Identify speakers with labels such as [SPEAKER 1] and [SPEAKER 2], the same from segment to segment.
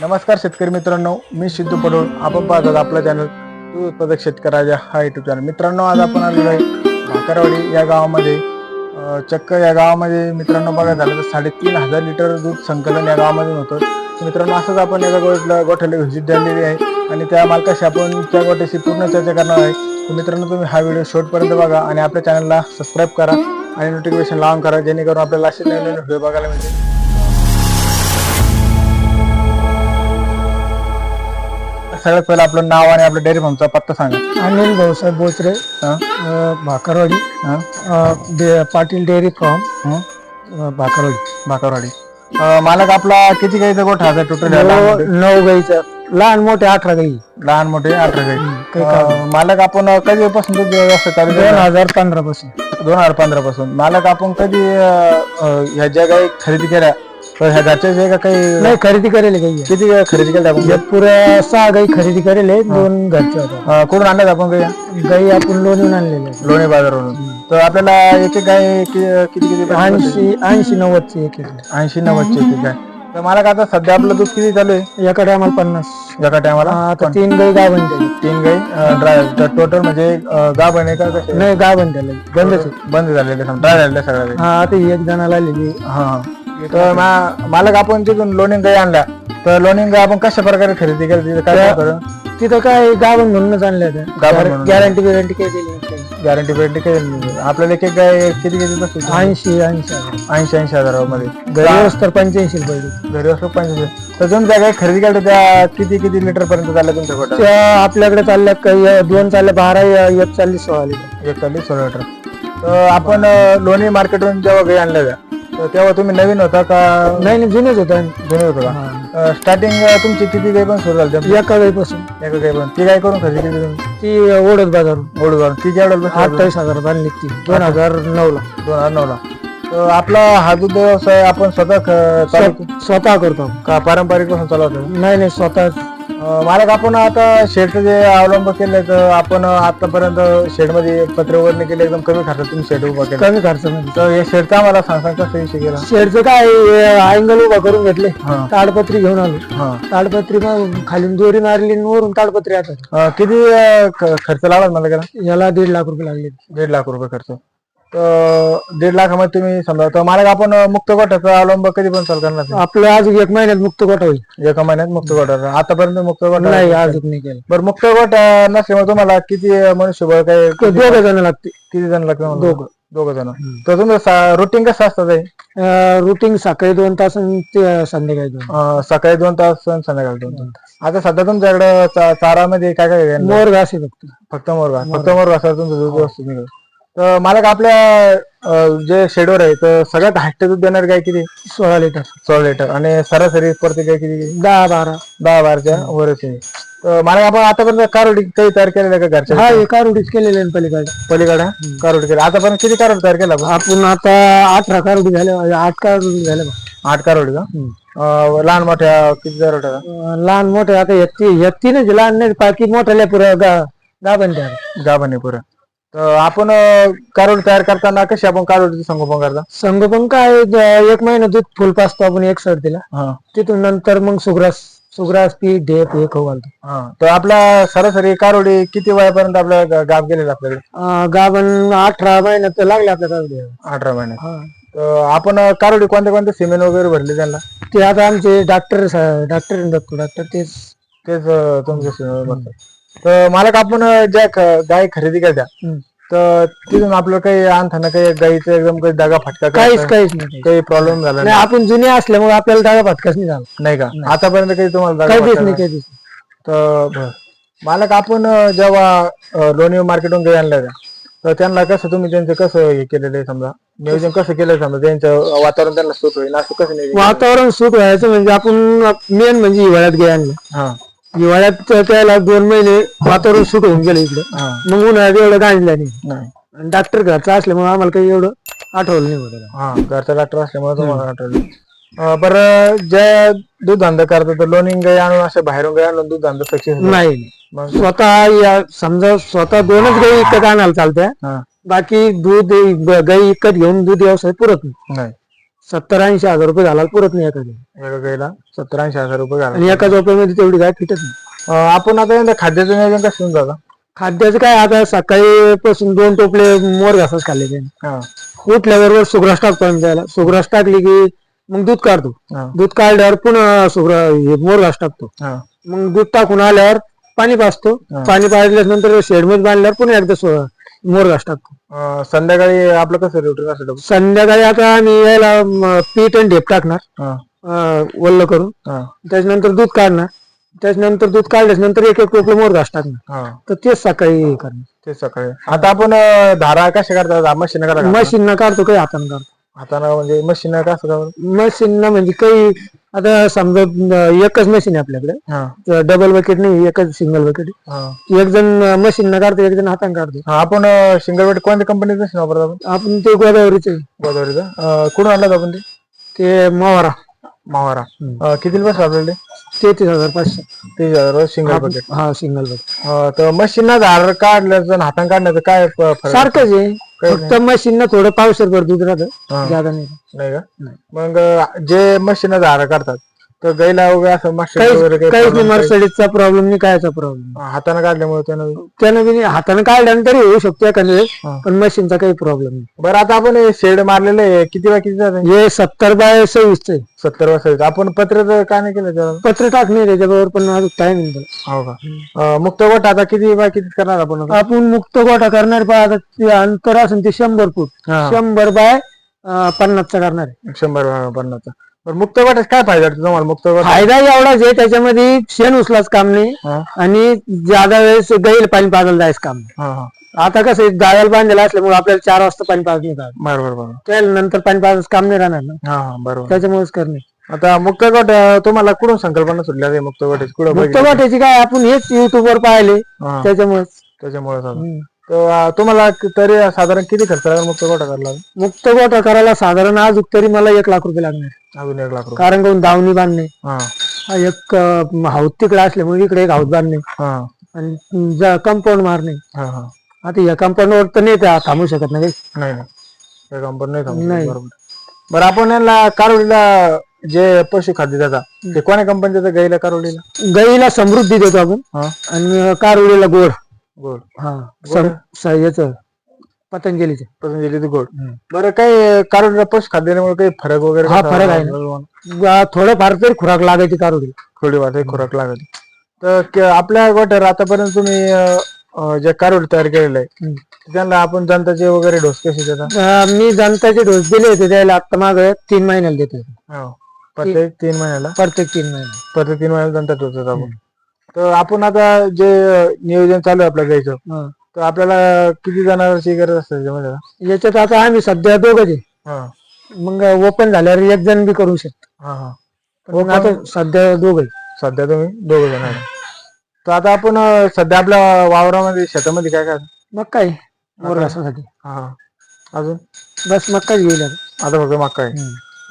[SPEAKER 1] नमस्कार शेतकरी मित्रांनो मी सिद्धू पडोळ. आपण पाहतात आपलं चॅनल दूध उत्पादक शेतकऱ्याच्या हा युट्यूब चॅनल मित्रांनो आज आपण आलेलो आहे भाकरवाडी या गावामध्ये. चक्क या गावामध्ये मित्रांनो बघा झालं तर साडेतीन हजार लिटर दूध संकलन या गावामधून होतं. मित्रांनो असंच आपण एका गोठ्याला गोठ्याला व्हिजिट दिलेली आहे. आणि त्या मालकाशी आपण त्या गोठ्याशी पूर्ण चर्चा करणार आहे. तर मित्रांनो तुम्ही हा व्हिडिओ शेवटपर्यंत बघा आणि आपल्या चॅनलला सबस्क्राईब करा आणि नोटिफिकेशन लावून करा जेणेकरून आपल्याला असे नवीन नवीन व्हिडिओ बघायला मिळतील. सगळ्यात पहिलं आपलं नाव आणि आपल्या डेअरी फार्मचा पत्ता सांगा.
[SPEAKER 2] अनिल भाऊसाहेब बोचरे
[SPEAKER 1] हा?
[SPEAKER 2] अ, भाकरवाडी
[SPEAKER 1] हा?
[SPEAKER 2] अ, डे- पाटील डेअरी फार्म
[SPEAKER 1] हं?
[SPEAKER 2] अ, भाकरवाडी.
[SPEAKER 1] भाकरवाडी. अं, मालक आपला किती गाईचा गोठा आहे? टोटल
[SPEAKER 2] नऊ नऊ गाईच्या लहान मोठे अठरा गाई.
[SPEAKER 1] लहान मोठे अठरा गाई.
[SPEAKER 2] काही
[SPEAKER 1] अं, मालक आपण कधीपासून दूध व्यवस्था चालू
[SPEAKER 2] दोन हजार पंधरा पासून
[SPEAKER 1] दोन हजार पंधरा पासून मालक आपण कधी अं, अं, ह्या ज्या गाई खरेदी केल्या तर ह्या घरच्या जे का काही
[SPEAKER 2] नाही खरेदी करेल गाई
[SPEAKER 1] किती खरेदी केल्या आपण?
[SPEAKER 2] पुऱ्या सहा गाई खरेदी करेल दोन घरच्या होत्या
[SPEAKER 1] अं, कुठून आणल्यात आपण गाई?
[SPEAKER 2] गाई आपण लोणीहून आणलेल्या आहेत.
[SPEAKER 1] लोणी बाजारवरून. तर आपल्याला एक एक गाय कि- किती किती
[SPEAKER 2] ऐंशी ऐंशी नव्वदची एक एक.
[SPEAKER 1] ऐंशी नव्वदची एक एक गाय. तर मालक आता सध्या आपलं दूध किती चालू आहे?
[SPEAKER 2] एका टायमाला पन्नास.
[SPEAKER 1] एका टायमाला
[SPEAKER 2] आता तीन गाई गाभण दिली
[SPEAKER 1] तीन गाई ड्राय टोटल म्हणजे अं, गाभ आहे का कसे
[SPEAKER 2] नाही गाभण दिली बंदच आहे.
[SPEAKER 1] बंद झालेले ड्राय झालेले सगळ्या गाई
[SPEAKER 2] हा आता ही एक जणाला आलेली
[SPEAKER 1] हा हा. तर मा- मालक आपण तिथून लोणिंग गाई आणल्या. तर लोणिंग गाई आपण कशा प्रकारे खरेदी केली तिथं काय
[SPEAKER 2] तिथं काय गाभण म्हणूनच आणल्या
[SPEAKER 1] गाभण म्हणून.
[SPEAKER 2] गॅरंटी गॅरंटी काही दिली नाही काही.
[SPEAKER 1] गॅरंटी बिरंटी काही नाही. आपल्याला एक एक गाय किती किती बसते
[SPEAKER 2] ऐंशी ऐंशी हजार.
[SPEAKER 1] ऐंशी ऐंशी हजारामध्ये.
[SPEAKER 2] घरी तर पंच्याऐंशी रुपये
[SPEAKER 1] घरी असलो पंचवीस तर तुम्ही त्या गाय खरेदी केल्या त्या किती किती लिटर पर्यंत चालल्या तुमच्या
[SPEAKER 2] त्या आपल्याकडे चालल्या काही दोन चालल्या बारा एक चालली सोळा लिटर.
[SPEAKER 1] एकचाळीस सोळा लिटर. तर आपण अं, लोणी मार्केटवरून जेव्हा गाई आणल्या त्या तर तेव्हा तुम्ही नवीन होता का?
[SPEAKER 2] नाही नाही जुनेच होता.
[SPEAKER 1] जुने होतो का? स्टार्टिंग तुमची किती गाई पण सुरू झाली
[SPEAKER 2] एका गाईपासून.
[SPEAKER 1] एका गाई पण ती गाय करून खरेदी केली तुम्ही?
[SPEAKER 2] ती ओढत बाजारून.
[SPEAKER 1] ओढून ती केवढ्याला बसली?
[SPEAKER 2] अठ्ठावीस हजारात आणली ती. दोन हजार नऊ ला
[SPEAKER 1] दोन हजार नऊला. तर आपला हा दूध व्यवसाय आपण स्वतः ख- चालू
[SPEAKER 2] स्वतः करतो.
[SPEAKER 1] का पारंपरिकपासून चालवतो
[SPEAKER 2] नाही नाही स्वतः
[SPEAKER 1] मालक आपण आता शेडचं जे अवलंब केलंय तर आपण आतापर्यंत शेडमध्ये पत्र वगैरे केले एकदम कमी खर्चात तुम्ही शेड उभा केला.
[SPEAKER 2] कमी
[SPEAKER 1] तर हे शेडचा आम्हाला सांग सांग कसं विषय केला?
[SPEAKER 2] शेडचं काय अँगल उभा करून घेतले.
[SPEAKER 1] हा.
[SPEAKER 2] ताडपत्री घेऊन आलो.
[SPEAKER 1] हा.
[SPEAKER 2] ताडपत्री मग खालून दोरी मारली आणि वरून ताडपत्री आता
[SPEAKER 1] अं, किती अं, ख- खर्च लागला मला त्याला?
[SPEAKER 2] याला दीड लाख रुपये लागले.
[SPEAKER 1] दीड लाख रुपये खर्च. दीड लाखामध्ये तुम्ही समजा तर मालक आपण मुक्त गोठ्याचा अवलंब कधी पण चालू करणार नाही.
[SPEAKER 2] आपलं आज एक महिन्यात मुक्त गोठा होईल.
[SPEAKER 1] एका महिन्यात मुक्त गोठा आतापर्यंत मुक्त गोठा
[SPEAKER 2] नाही अजून नाही केलं.
[SPEAKER 1] बरं मुक्त गट नसल्यामुळे तुम्हाला किती मनुष्यबळ काय
[SPEAKER 2] दोघं जण लागते
[SPEAKER 1] किती जण लागतं
[SPEAKER 2] दोघं.
[SPEAKER 1] दोघं जण. तर तुमचं रुटीन कसं असतं ते
[SPEAKER 2] रुटीन सकाळी दोन तास आणि ते संध्याकाळी दोन
[SPEAKER 1] अं, सकाळी दोन तास आणि संध्याकाळी दोन तास. आता सध्या तुमच्याकडे चा- चारामध्ये काय काय आहे?
[SPEAKER 2] मोर घास आहे फक्त.
[SPEAKER 1] मोरगा फक्त मोरगा सर तुमचं दूध निघत तर मला का आपल्या जे शेडवर आहे तर सगळ्यात हास्ट दूध देणार गाय किती?
[SPEAKER 2] सोळा लिटर
[SPEAKER 1] सोळा लिटर आणि सरासरी प्रत्येक गाय किती?
[SPEAKER 2] दहा बारा.
[SPEAKER 1] दहा बारच्या वरच आहे. तर मला आपण आतापर्यंत कारोडी काही तयार केलेलं का घरच्या?
[SPEAKER 2] हा एका रुटीच केलेले पलीकडे.
[SPEAKER 1] पलीकडे कारोडी केलं. आतापर्यंत किती कारोडी तयार केला आपण?
[SPEAKER 2] आता अठरा कारुडी झाल्या. आठ कारुडी झाल्या.
[SPEAKER 1] आठ कारोडी का? लहान मोठ्या किती
[SPEAKER 2] अं, लहान मोठे आता येती येती नाही लहान नाही बाकी मोठ्याला पुरं गा गाभण
[SPEAKER 1] गाभाने पुरं. तर आपण कारोडी तयार करताना कशी आपण कारोडीचं संगोपन करता?
[SPEAKER 2] संगोपन काय ज- एक महिना दूध फुल पाचतो आपण एक सर दिला
[SPEAKER 1] हा.
[SPEAKER 2] तिथून नंतर मग सुग्रास सुग्रास पी ढेप हे खाऊ घालतो.
[SPEAKER 1] हा. तर आपला सरासरी कारोडी किती वयापर्यंत आपल्या गा- गाभ गेलेला आपल्याकडे?
[SPEAKER 2] अं, गाभण अठरा महिन्यात लागले आपल्या कारुडी
[SPEAKER 1] अठरा महिने. तर आपण कारोडी कोणत्या कोणत्या सिमेंट वगैरे भरले त्यांना?
[SPEAKER 2] ते आता आमचे डॉक्टर डॉक्टर डॉक्टर तेच.
[SPEAKER 1] तेच अं, तुमच्या सिमेंट भरतात. तर मला का आपण ज्या ख- गाय खरेदी करत्या
[SPEAKER 2] हम्म.
[SPEAKER 1] तर तिथून आपलं काही आणताना काही गाईचं एकदम काही दगा फटका काही
[SPEAKER 2] काहीच काहीच नाही.
[SPEAKER 1] काही प्रॉब्लेम झाला
[SPEAKER 2] नाही आपण जुने असल्यामुळे आपल्याला डागा फटकाच नाही झाला.
[SPEAKER 1] नाही का? आतापर्यंत काही तुम्हाला दगा
[SPEAKER 2] काही दिस
[SPEAKER 1] फटका
[SPEAKER 2] नाही काही दिस
[SPEAKER 1] तर बर. मालक आपण अं, जेव्हा अं, लोणी मार्केटून गाई आणल्या होत्या तर त्यांना कसं तुम्ही त्यांचं कसं हे केलेलं आहे समजा? नियोजन कसं केलं समजा? त्यांचं वातावरण त्यांना सूट होईल असं कसं नियोजन
[SPEAKER 2] वातावरण सुट व्हायचं म्हणजे आपण मेन म्हणजे हिवाळ्यात गे आणलं
[SPEAKER 1] हा.
[SPEAKER 2] हिवाळ्यात त्या- त्याला दोन महिने वातावरण सुट होऊन गेलं इकडे.
[SPEAKER 1] हा.
[SPEAKER 2] मग उन्हाळ्यात एवढं गांजलं नाही.
[SPEAKER 1] नाही
[SPEAKER 2] आणि डॉक्टर घरचा असल्यामुळे आम्हाला काही एवढं आठवलं नाही होतं
[SPEAKER 1] हा घरचा डॉक्टर असल्यामुळे तुम्हाला आठवलं अं, बरं ज्या दूध धंदा करतात तर लोणिंग गाई आणून असं बाहेरून गाई आणून दूध धंदा सक्सेस
[SPEAKER 2] नाही
[SPEAKER 1] मग?
[SPEAKER 2] स्वतः या समजा स्वतः दोनच गाई इकत आणायला चालत्या.
[SPEAKER 1] हा.
[SPEAKER 2] बाकी दूध गाई इकत घेऊन दूध व्यवसाय पुरत नाही.
[SPEAKER 1] नाही.
[SPEAKER 2] सत्तर ऐंशी हजार रुपये झाला पुरत नाही
[SPEAKER 1] एका गाईला सत्तर ऐंशी हजार रुपये घाला
[SPEAKER 2] आणि एका झोपेमध्ये तेवढी गाय फिटत नाही.
[SPEAKER 1] अं, आपण आता यंदा खाद्याचं नियोजन कसं होऊन जातं?
[SPEAKER 2] खाद्याचं काय आता सकाळी पासून दोन टोपले मोर घासच खाल्ले त्याने.
[SPEAKER 1] हा.
[SPEAKER 2] उठल्याबरोबर सुग्रास टाकतो आम्ही त्याला. सुग्रास टाकली की मग दूध काढतो.
[SPEAKER 1] हा.
[SPEAKER 2] दूध काढल्यावर पुन्हा सुग्रा हे मोर घास टाकतो.
[SPEAKER 1] हा.
[SPEAKER 2] मग दूध टाकून आल्यावर पाणी पाजतो. पाणी पाजल्यानंतर शेडमध्ये बांधल्यावर पुन्हा एकदा सो- मोर घास टाकतो.
[SPEAKER 1] अं, संध्याकाळी आपलं कसं रुटीन असं डबल
[SPEAKER 2] संध्याकाळी आता आम्ही यायला म, पीठ आणि ढेप टाकणार.
[SPEAKER 1] हा.
[SPEAKER 2] अं, वल्ल करून.
[SPEAKER 1] हा.
[SPEAKER 2] त्याच्यानंतर दूध काढणार. त्याच्यानंतर दूध काढल्याच्या नंतर एक एक टोपलं मोर घास टाकणार.
[SPEAKER 1] हा.
[SPEAKER 2] तर तेच सकाळी हे करणार.
[SPEAKER 1] ते सकाळी. आता आपण अं, धारा कशा करतात मशीन करा
[SPEAKER 2] मशीन काढतो काही हातानं काढतो.
[SPEAKER 1] हाताने म्हणजे मशीन कसं का
[SPEAKER 2] मशीन म्हणजे काही आता समजा अं, एकच मशीन आहे आपल्याकडे.
[SPEAKER 1] हा.
[SPEAKER 2] डबल बकेट नाही एकच सिंगल बकेट
[SPEAKER 1] हा.
[SPEAKER 2] एक जण मशीन न काढतो एक जण हाताने काढतो.
[SPEAKER 1] हा, आपण सिंगल बेड कोणत्या कंपनीचं मशीन वापरतो आपण?
[SPEAKER 2] आपण ते गोदावरीचे
[SPEAKER 1] गोदावरीचं. अं, कुठून आणलं होतं आपण ते?
[SPEAKER 2] ते मोवारा
[SPEAKER 1] मावारा. अं, किती बस आपल्याकडे
[SPEAKER 2] तेहतीस हजार पाचशे.
[SPEAKER 1] तीस हजार सिंगल बकेट
[SPEAKER 2] हा सिंगल बकेट
[SPEAKER 1] तर मशीन धार काढल्याचं आणि हाताने काढण्याचं काय फ- फरक
[SPEAKER 2] सारखंच आहे. फक्त मशीन न थोडं पावसर दूध राहतं.
[SPEAKER 1] हा.
[SPEAKER 2] ज्यादा नाही.
[SPEAKER 1] नाही का? मग अं, जे मशीन धारा काढतात तर गाईला वगैरे असं वगैरे काही
[SPEAKER 2] काहीच नाही.
[SPEAKER 1] problem काही-
[SPEAKER 2] मर्सडीजचा प्रॉब्लेम नाही. कायचा प्रॉब्लेम
[SPEAKER 1] हाताने काढल्यामुळे त्यानं
[SPEAKER 2] त्यानं हाताने काढल्यानंतर होऊ शकतो एखाद्या
[SPEAKER 1] हा.
[SPEAKER 2] पण मशीनचा काही प्रॉब्लेम नाही.
[SPEAKER 1] बरं आता आपण हे शेड मारलेलं आहे किती बाय किती
[SPEAKER 2] हे सत्तर बाय सव्वीस आहे.
[SPEAKER 1] सत्तर वर्षाचं आपण पत्र का नाही केलं त्याला?
[SPEAKER 2] पत्र टाकणे त्याच्याबरोबर पण अजून टाइम नाही.
[SPEAKER 1] हो का? अं, मुक्त गट आता किती बाय किती करणार आपण आता?
[SPEAKER 2] आपण मुक्त गोठा करणार पहा आता ते अंतर असेल ते शंभर फूट.
[SPEAKER 1] हा.
[SPEAKER 2] शंभर बाय अं, पन्नासचा करणार आहे.
[SPEAKER 1] शंभर बाय पन्नासचा. बरं मुक्त गटात काय फायदा तुम्हाला? मुक्त गट
[SPEAKER 2] फायदा एवढाच आहे त्याच्यामध्ये शेण उचलाच काम नाही
[SPEAKER 1] हा.
[SPEAKER 2] आणि ज्यादा वेळेस गैल पाणी पाजायला जायचं काम नाही.
[SPEAKER 1] हा हा.
[SPEAKER 2] आता कसं आहे, गाळ्याला बांधलेलं असल्यामुळे आपल्याला चार वाजता पाणी का
[SPEAKER 1] बरोबर बरोबर.
[SPEAKER 2] त्यानंतर पाणी पाजायचं काम नाही राहणार ना.
[SPEAKER 1] हा हा बरोबर.
[SPEAKER 2] त्याच्यामुळेच करणे
[SPEAKER 1] आता मुक्त गट अं, तुम्हाला कुठून संकल्पना सुटल्या ते मुक्त गट कुठं
[SPEAKER 2] मुक्त
[SPEAKER 1] बघितलं?
[SPEAKER 2] काय आपण हेच युट्यूब वर पाहिले
[SPEAKER 1] हा,
[SPEAKER 2] त्याच्यामुळेच.
[SPEAKER 1] त्याच्यामुळे झालं.
[SPEAKER 2] हम्म.
[SPEAKER 1] तर अं, तुम्हाला क- तरी साधारण किती खर्च लागेल मुक्त गट करायला
[SPEAKER 2] मुक्त गोठा करायला साधारण आज तरी मला एक लाख रुपये लागणार.
[SPEAKER 1] अजून एक लाख रुपये.
[SPEAKER 2] कारण कोण दावणी बांधणे.
[SPEAKER 1] हा.
[SPEAKER 2] हा एक अं, हाऊत तिकडे असल्यामुळे इकडे एक हाऊत बांधणे.
[SPEAKER 1] हा.
[SPEAKER 2] आणि कंपाऊंड मारणे.
[SPEAKER 1] हा हा.
[SPEAKER 2] आता या कंपाऊंडवर तर नाही त्या थांबू शकत नाही.
[SPEAKER 1] नाही नाही. त्या कंपनी नाही थांबत.
[SPEAKER 2] नाही.
[SPEAKER 1] बरोबर. बरं आपण यांना कारोडीला जे पशु खाद्य देतात ते कोण्या कंपनीचं देतात गाईला कारोडीला
[SPEAKER 2] गाईला समृद्धी देतो आपण.
[SPEAKER 1] हा.
[SPEAKER 2] आणि कारुळीला गोड.
[SPEAKER 1] गोड.
[SPEAKER 2] हा. याचं पतंजलीचं.
[SPEAKER 1] पतंजली गोड. बरं काही कारोडीला पशु खाद्य देण्यामुळे काही फरक वगैरे
[SPEAKER 2] हा, फरक आहे? थोडंफार तरी खुराक लागायची कारुळी
[SPEAKER 1] थोडी वाट खुराक लागत तर आपल्या गोट्यावर आतापर्यंत तुम्ही जे कारोड तयार केलेलं आहे त्यांना आपण जनताचे वगैरे डोस कसे देतात
[SPEAKER 2] मी जनताचे डोस दिले होते त्याला आता माग तीन महिन्याला देतो
[SPEAKER 1] हो. प्रत्येक तीन महिन्याला?
[SPEAKER 2] प्रत्येक तीन महिने
[SPEAKER 1] प्रत्येक तीन महिन्याला जनता डोस देतात आपण. तर आपण आता जे नियोजन चालू आहे आपल्या गाईचं
[SPEAKER 2] हा.
[SPEAKER 1] तर आपल्याला किती जनावरची गरज असते त्याच्यामध्ये?
[SPEAKER 2] याच्यात आता आम्ही सध्या दोघच आहे.
[SPEAKER 1] हा.
[SPEAKER 2] मग ओपन झाल्यावर एक जण बी करू शकतो.
[SPEAKER 1] हा हा.
[SPEAKER 2] पण मग आता सध्या दोघ
[SPEAKER 1] सध्या तुम्ही दोघ जण आहे. तर आता आपण अं, सध्या आपल्या वावरामध्ये शेतामध्ये काय काय?
[SPEAKER 2] मग काय? मोर घासासाठी
[SPEAKER 1] हा हा. अजून?
[SPEAKER 2] बस मग काय आता.
[SPEAKER 1] फक्त मक्का आहे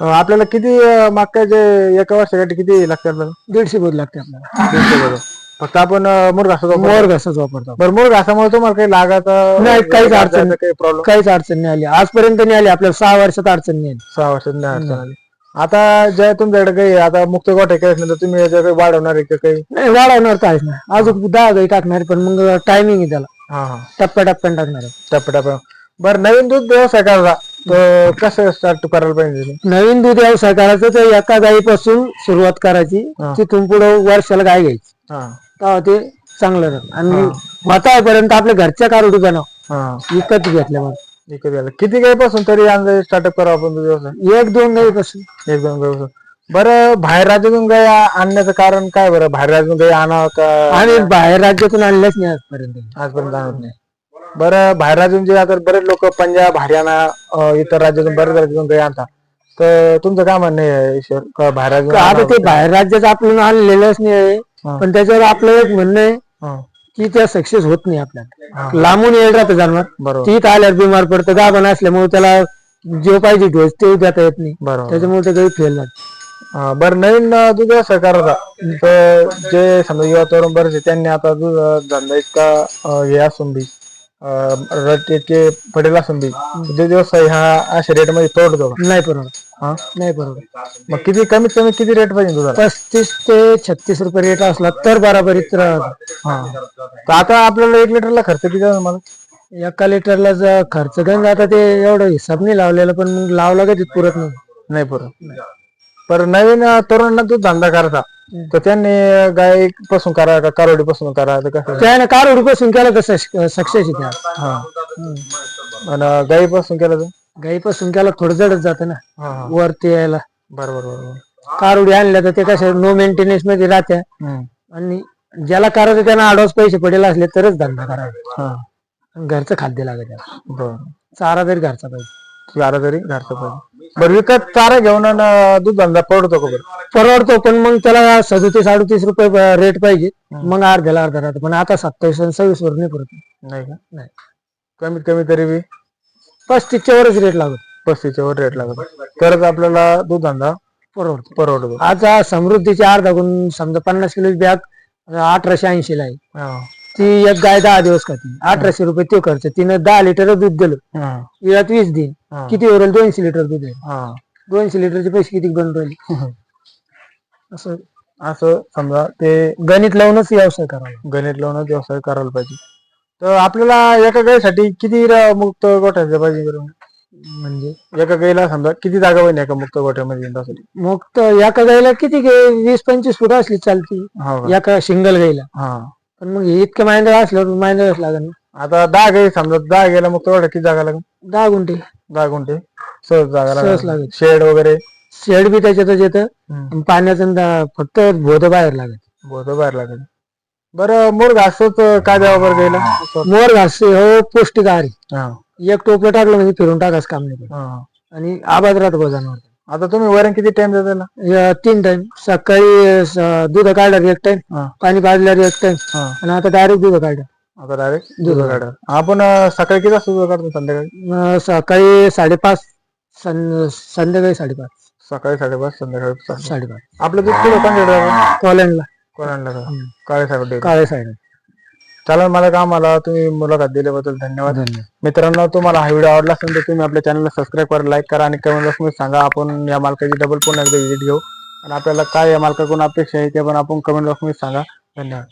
[SPEAKER 1] आपल्याला किती अं, मक्काचे एका वर्षासाठी किती लागते आपल्याला
[SPEAKER 2] दीडशे बोध लागते आपल्याला
[SPEAKER 1] दीडशे बरं. फक्त आपण अं, मूळ
[SPEAKER 2] मोर घासाच वापरतो
[SPEAKER 1] बरं मूळ घासामुळे तुम्हाला काही लागत
[SPEAKER 2] नाही, काहीच अडचण नाही.
[SPEAKER 1] काही प्रॉब्लेम
[SPEAKER 2] काहीच अडचण नाही आली. आजपर्यंत नाही आली. आपल्याला सहा वर्षात अडचण नाही आली.
[SPEAKER 1] सहा वर्षात नाही अडचण आली. आता जे तुमच्याकडे काही आता मुक्त गोठे केल्यास नंतर तुम्ही याच्या काही वाढवणार आहे का काही?
[SPEAKER 2] नाही वाढवणार काहीच नाही अजून दहा गाई टाकणार पण मग टायमिंग आहे त्याला.
[SPEAKER 1] हा हा.
[SPEAKER 2] टप्प्या टप्प्याने टाकणार आहे.
[SPEAKER 1] टप्प्या बरं नवीन दूध व्यवसाय करायचा तर कसं स्टार्ट करायला पाहिजे?
[SPEAKER 2] नवीन दूध व्यवसाय करायचं तर एका गाईपासून सुरुवात करायची.
[SPEAKER 1] हा.
[SPEAKER 2] तिथून पुढे वर्षाला गाय घ्यायची.
[SPEAKER 1] हा.
[SPEAKER 2] तेव्हा ते चांगलं राहतं. आणि मतापर्यंत आपल्या घरच्या कारोडी बनव.
[SPEAKER 1] हा.
[SPEAKER 2] विकत घेतल्या मग
[SPEAKER 1] विकत घ्यायला. किती गाईपासून तरी अंदाजे स्टार्टअप करावं आपण दूध व्यवसाय?
[SPEAKER 2] एक दोन गाईपासून.
[SPEAKER 1] एक दोन गाईपासून. बरं बाहेर राज्यातून गाई आ- आणण्याचं कारण काय बरं? बाहेर राज्यातून गाई आणावं का?
[SPEAKER 2] आणि बाहेर राज्यातून आणल्याच नाही आजपर्यंत.
[SPEAKER 1] आजपर्यंत आणत नाही. बरं बाहेर राज्यातून जे आता बरेच लोक पंजाब हरियाणा अं, इतर राज्यातून बरेच राज्यातून गाई आणतात. तर तुमचं काय म्हणणं आहे ईश्वर का बाहेर राज्यातून
[SPEAKER 2] आता? ते बाहेर राज्यात आपल्याला आणलेलंच नाही
[SPEAKER 1] हा.
[SPEAKER 2] पण त्याच्यावर आपलं एक म्हणणं आहे
[SPEAKER 1] हा,
[SPEAKER 2] की त्या सक्सेस होत नाही आपल्याला. लांबून येईल राहतं जनावर
[SPEAKER 1] बरोबर.
[SPEAKER 2] तीच आल्यावर बिमार पडतं गाभण असल्यामुळे त्याला जे पाहिजे डोस ते देता येत नाही.
[SPEAKER 1] बरोबर.
[SPEAKER 2] त्याच्यामुळे ते काही फेल
[SPEAKER 1] अं, बरं नवीन अं, दूध व्यवसाय करायचा तर जे समजा युवा तरुण बरेच आहे, त्यांनी आता अं, धंदा इतका अं, हे असून बी अं, रट इतके पडेल असून बी किती दिवस ह्या अशा रेटमध्ये परवडतो का?
[SPEAKER 2] नाही परवडत.
[SPEAKER 1] हा?
[SPEAKER 2] नाही परवडत.
[SPEAKER 1] मग किती कमीत कमी किती रेट पाहिजे तुझा
[SPEAKER 2] पस्तीस ते छत्तीस रुपये रेट असला तर बराबरीत राहत
[SPEAKER 1] हा. तर आता आपल्याला एक लिटरला खर्च किती मला?
[SPEAKER 2] एका लिटरला जर खर्च गंज आता ते एवढं हिसाब नाही लावलेला पण मग लावला का तिथं पुरत नाही.
[SPEAKER 1] नाही परत. पर नवीन अं, तरुणांना तू धंदा करायचा तर त्यांनी गायपासून करा का कारोडी पासून करा तर कसं?
[SPEAKER 2] त्याने कारपासून केलं तर सक्सेस
[SPEAKER 1] हा. आणि गाई पासून केलं तर?
[SPEAKER 2] गाईपासून केला थोडं जडच जातं ना.
[SPEAKER 1] हा
[SPEAKER 2] वरती यायला.
[SPEAKER 1] बरोबर बरोबर.
[SPEAKER 2] कारुडी आणल्या तर ते कशा नो मेंटेनन्समध्ये राहत्या.
[SPEAKER 1] हम्म.
[SPEAKER 2] आणि ज्याला करायचं त्यांना आडवास पैसे पडेल असले तरच धंदा करावा
[SPEAKER 1] हा.
[SPEAKER 2] आणि घरचं खाद्य लागत त्याला.
[SPEAKER 1] बरं.
[SPEAKER 2] चारा तरी घरचा पाहिजे.
[SPEAKER 1] चारा तरी घरचं पाहिजे. बरं विकत चारा घेऊन दूध धंदा परवडतो का बरं?
[SPEAKER 2] परवडतो पण मग त्याला सदोतीस अडतीस रुपये रेट पाहिजे. मग अर्ध्याला अर्धा राहतो. पण आता सत्तावीस आणि सव्वीस वर नाही परत
[SPEAKER 1] नाही का?
[SPEAKER 2] नाही.
[SPEAKER 1] कमीत कमी तरी बी?
[SPEAKER 2] पस्तीसच्या वरच रेट लागत.
[SPEAKER 1] पस्तीसच्या वर रेट लागत. तरच आपल्याला दूध धंदा
[SPEAKER 2] परवडतो.
[SPEAKER 1] परवडतो.
[SPEAKER 2] आज हा समृद्धीची अर्धा गुण समजा पन्नास किलो बॅग अठराशे ऐंशी ला आहे.
[SPEAKER 1] हा.
[SPEAKER 2] ती एक गाय दहा दिवस खाती. अठराशे रुपये तो खर्च. तिनं दहा लिटर दूध दिलं.
[SPEAKER 1] हा.
[SPEAKER 2] वीस दिन.
[SPEAKER 1] हा.
[SPEAKER 2] किती उरेल? दोनशे लिटर दूध आहे.
[SPEAKER 1] हा.
[SPEAKER 2] दोनशे लिटरचे पैसे किती बनून राहिले? असं
[SPEAKER 1] असं समजा ते
[SPEAKER 2] गणित लावूनच व्यवसाय करावा
[SPEAKER 1] गणित लावून व्यवसाय करायला पाहिजे. तर आपल्याला एका गाईसाठी किती र- मुक्त गोठ्याचं पाहिजे बरं?
[SPEAKER 2] म्हणजे?
[SPEAKER 1] एका गाईला समजा किती जागा पाहिजे एका मुक्त गोठ्यामध्ये
[SPEAKER 2] मग तर एका गाईला किती गे- वीस पंचवीस फूट असली चालती.
[SPEAKER 1] हो का?
[SPEAKER 2] एका सिंगल गाईला.
[SPEAKER 1] हा.
[SPEAKER 2] पण मग हे इतकं माहिंदळ असल्यावर माहिंदळच लागेल ना.
[SPEAKER 1] आता दहा गाई समजा दहा गाईला मुक्त गोठ्या किती जागा लागेल?
[SPEAKER 2] दहा गुंठे.
[SPEAKER 1] दहा गुंठे. सहज जागा
[SPEAKER 2] सहज
[SPEAKER 1] लागेल.
[SPEAKER 2] लागेल.
[SPEAKER 1] शेड वगैरे?
[SPEAKER 2] शेड बी त्याच्यातच येतं
[SPEAKER 1] हम्म.
[SPEAKER 2] आणि पाण्याचं फक्त भोद बाहेर लागत
[SPEAKER 1] बहुत बाहेर लागेल. बरं मोर घासच काय द्यावं बरं गाईला
[SPEAKER 2] मोर घास हो पौष्टिक आहार. आहे. एक टोपलं टाकलं म्हणजे फिरून टाकाच काम नाही पडत. आणि आबाद राहतो बा जनावर
[SPEAKER 1] आता तुम्ही वरण किती टाइम देता त्याला
[SPEAKER 2] या तीन टाइम सकाळी दूध काढल्यावर एक टाइम
[SPEAKER 1] हा,
[SPEAKER 2] पाणी पाजल्यावर एक टाइम
[SPEAKER 1] हा.
[SPEAKER 2] आणि आता डायरेक्ट दूध काढलं.
[SPEAKER 1] आता डायरेक्ट दूध काढा आपण अं, सकाळी किती वाजता दूध काढतो? संध्याकाळी?
[SPEAKER 2] अं, सकाळी साडेपाच सं- संध्याकाळी साडेपाच.
[SPEAKER 1] सकाळी साडेपाच संध्याकाळी सात.
[SPEAKER 2] साडेपाच.
[SPEAKER 1] आपलं दूध किलो कंटेट
[SPEAKER 2] कॉलनला
[SPEAKER 1] कोणाला का? काळे साहेब
[SPEAKER 2] काळे साईड
[SPEAKER 1] चालेल मला काम आला. तुम्ही मुलाखत दिल्याबद्दल धन्यवाद.
[SPEAKER 2] धन्यवाद.
[SPEAKER 1] मित्रांनो तुम्हाला हा व्हिडिओ आवडला असेल तर तुम्ही आपल्या चॅनलला सबस्क्राईब करा लाईक करा आणि कमेंट बॉक्समध्ये सांगा आपण या मालकाची डबल पुन्हा एकदा व्हिजिट घेऊ. आणि आपल्याला काय या मालकाकडून अपेक्षा आहे ते पण आपण कमेंट बॉक्समध्ये सांगा. धन्यवाद.